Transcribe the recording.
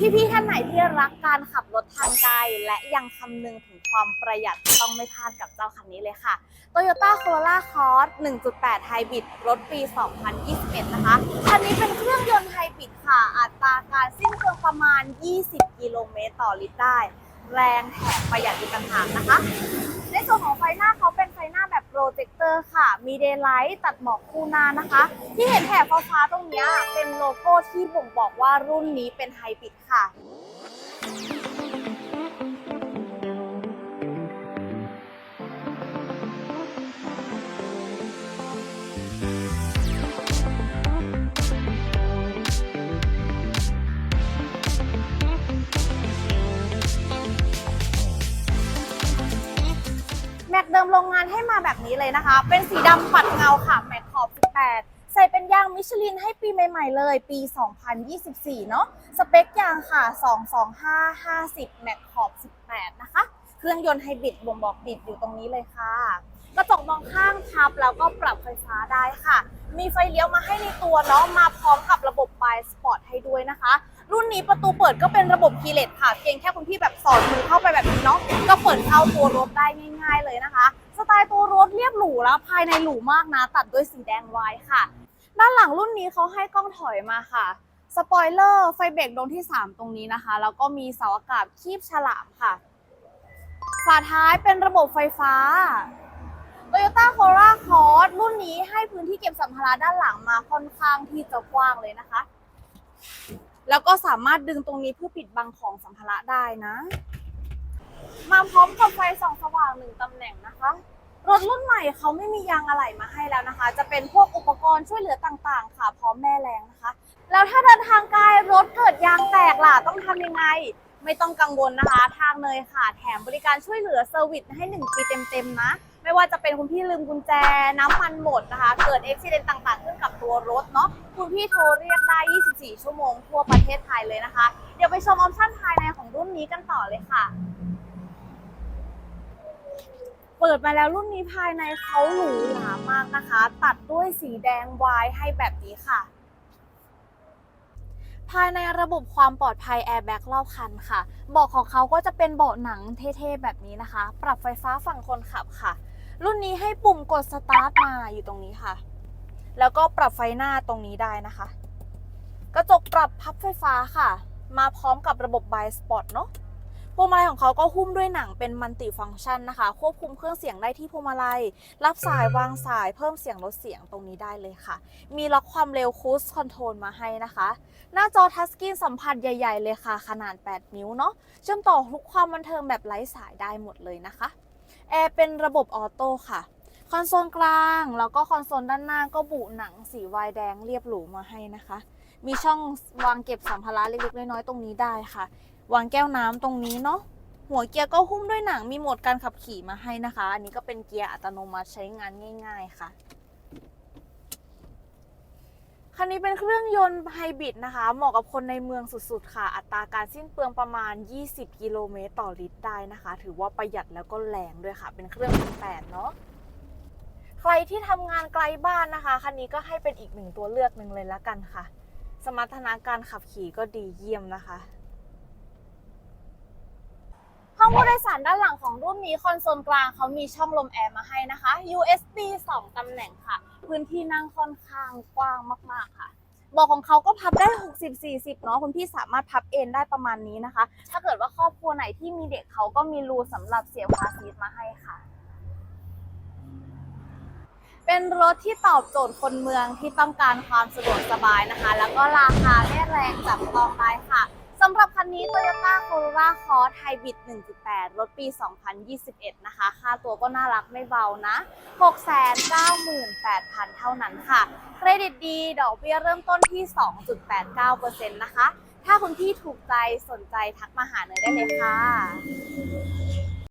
พี่ๆท่านไหนที่รักการขับรถทางไกล และยังคำนึงถึงความประหยัดต้องไม่พลาดกับเจ้าคันนี้เลยค่ะ Toyota Corolla Cross 1.8 Hybrid รถปี 2021 นะคะ คันนี้เป็นเครื่องยนต์ไฮบริดค่ะ อัตราการสิ้นเปลืองประมาณ 20 กิโลเมตรต่อลิตรได้ แรงแถมประหยัดอีกต่างหากนะคะ ในส่วนของไฟหน้าเขาเป็นไฟหน้า เจคเตอร์ค่ะ มีเดย์ไลท์ตัดหมอกคู่หน้านะคะ ที่เห็นแถบฟ้าๆตรงนี้เป็นโลโก้ที่บ่งบอกว่ารุ่นนี้เป็นไฮบริดค่ะ เดิมโรงงานให้มาแบบนี้เลยนะคะ เป็นสีดำปัดเงาค่ะ แม็กขอบ 18 ใส่เป็นยางมิชลินให้ปีใหม่ๆเลย ปี 2024 เนาะสเปคยางค่ะ 22550 แม็กขอบ 18 นะคะ เครื่องยนต์ไฮบริดบ่งบอกบิดอยู่ตรงนี้เลยค่ะ กระจกมองข้างพับแล้วก็ปรับไฟฟ้าได้ค่ะ มีไฟเลี้ยวมาให้ในตัวเนาะมาพร้อมกับระบบไบสปอร์ตให้ด้วยนะคะ รุ่นนี้ประตูเปิดก็เป็นระบบคีย์เลสค่ะเพียงแค่คุณพี่แบบสอดมือเข้าไปแบบนี้เนาะก็เปิดเข้าตัวรถได้ง่าย ๆเลยนะคะ สไตล์ตัวรถเรียบหรูแล้วภายในหรูมากนะ ตัดด้วยสีแดงไว้ค่ะ ด้านหลังรุ่นนี้เขาให้กล้องถอยมาค่ะสปอยเลอร์ไฟเบรกดวงที่ 3 ตรงนี้นะคะ แล้วก็มีเสาอากาศคีบฉลามค่ะ ฝาท้ายเป็นระบบไฟฟ้า Toyota Corolla Cross รุ่นนี้ให้พื้นที่เก็บสัมภาระด้านหลังมาค่อนข้างที่จะกว้างเลยนะคะ แล้วก็สามารถดึงตรงนี้เพื่อปิดบังของสัมภาระได้นะ มาพร้อมกับไฟส่องสว่างหนึ่งตำแหน่งนะคะ รถรุ่นใหม่เขาไม่มียางอะไหล่มาให้แล้วนะคะ จะเป็นพวกอุปกรณ์ช่วยเหลือต่างๆ ค่ะ พร้อมแม่แรงนะคะ แล้วถ้าเดินทางไกลรถเกิดยางแตกล่ะต้องทำยังไงไม่ต้องกังวลนะคะ ทางเนยค่ะ แถมบริการช่วยเหลือเซอร์วิสให้ 1 ปีเต็มๆนะ ไม่ว่าจะเป็นคุณพี่ลืมกุญแจน้ำมันหมดนะคะ เกิดอุบิเหตุต่างๆ ขึ้นกับตัวรถเนาะคุณพี่โทรเรียกได้ 24 ชั่วโมงทั่วประเทศไทยเลยนะคะ เดี๋ยวไปชมออปชั่นภายในของรุ่นนี้กันต่อเลยค่ะเปิดมาแล้วรุ่นนี้ภายในเขาหรูหรามากนะคะ ตัดด้วยสีแดงวายให้แบบนี้ค่ะ ภายในระบบความปลอดภัยแอร์แบ็กรอบคันค่ะ เบาะของเขาก็จะเป็นเบาะหนังเท่ๆแบบนี้นะคะ ปรับไฟฟ้าฝั่งคนขับค่ะ รุ่นนี้ให้ปุ่มกดสตาร์ทมาอยู่ตรงนี้ค่ะ แล้วก็ปรับไฟหน้าตรงนี้ได้นะคะ กระจกปรับพับไฟฟ้าค่ะ มาพร้อมกับระบบ b บสปอร์ตเนาะพวงมาลัยของเขาก็หุ้มด้วยหนังเป็นมัลติฟังก์ชันนะคะ ควบคุมเครื่องเสียงได้ที่พวงมาลัย รับสายวางสายเพิ่มเสียงลดเสียงตรงนี้ได้เลยค่ะ มีล็อกความเร็วคูสคอนโทรลมาให้นะคะ หน้าจอทัชสกรีนสัมผัสใหญ่ ๆ เลยค่ะ ขนาด 8 นิ้วเนาะเชื่อมต่อทุกความบันเทิงแบบไร้สายได้หมดเลยนะคะ แอร์เป็นระบบออโต้ค่ะคอนโซลกลางแล้วก็คอนโซลด้านหน้าก็บุหนังสีวายแดงเรียบหรูมาให้นะคะ มีช่องวางเก็บสัมภาระเล็กๆน้อยๆตรงนี้ได้ค่ะ วางแก้วน้ำตรงนี้เนาะหัวเกียร์ก็หุ้มด้วยหนังมีโหมดการขับขี่มาให้นะคะ อันนี้ก็เป็นเกียร์อัตโนมัติใช้งานง่าย ๆ ค่ะ นี้เป็นเครื่องยนต์ไฮบริดนะคะ เหมาะกับคนในเมืองสุดๆ ค่ะ อัตราการสิ้นเปลืองประมาณ 20 กิโลเมตรต่อลิตรได้นะคะ ถือว่าประหยัดแล้วก็แรงด้วยค่ะ เป็นเครื่องพันแปดเนาะใครที่ทำงานไกลบ้านนะคะ คันนี้ก็ให้เป็นอีกหนึ่งตัวเลือกหนึ่งเลยละกันค่ะ สมรรถนะการขับขี่ก็ดีเยี่ยมนะคะห้องผู้โดยสารด้านหลังของรุ่นนี้คอนโซลกลางเขามีช่องลมแอร์มาให้นะคะ USB 2ตำแหน่งค่ะ พื้นที่นั่งค่อนข้างกว้างมาก ๆ ค่ะเบอกของเขาก็พับได้ 60-40 เนาะคุณพี่สามารถพับเอนได้ประมาณนี้นะคะ ถ้าเกิดว่าครอบครัวไหนที่มีเด็กเขาก็มีรูสำหรับเสียบคาซีทมาให้ค่ะ เป็นรถที่ตอบโจทย์คนเมืองที่ต้องการความสะดวกสบายนะคะ แล้วก็ราคาไม่แรงจับต้องได้ค่ะ สำหรับคันนี้ Toyota Corolla Cross Hybrid 1.8 รถปี 2021 นะคะ ค่าตัวก็น่ารักไม่เบานะ 698,000 เท่านั้นค่ะ เครดิตดี ดอกเบี้ยเริ่มต้นที่ 2.89%นะคะ ถ้าคุณพี่ถูกใจสนใจทักมาหาเนยได้เลยค่ะ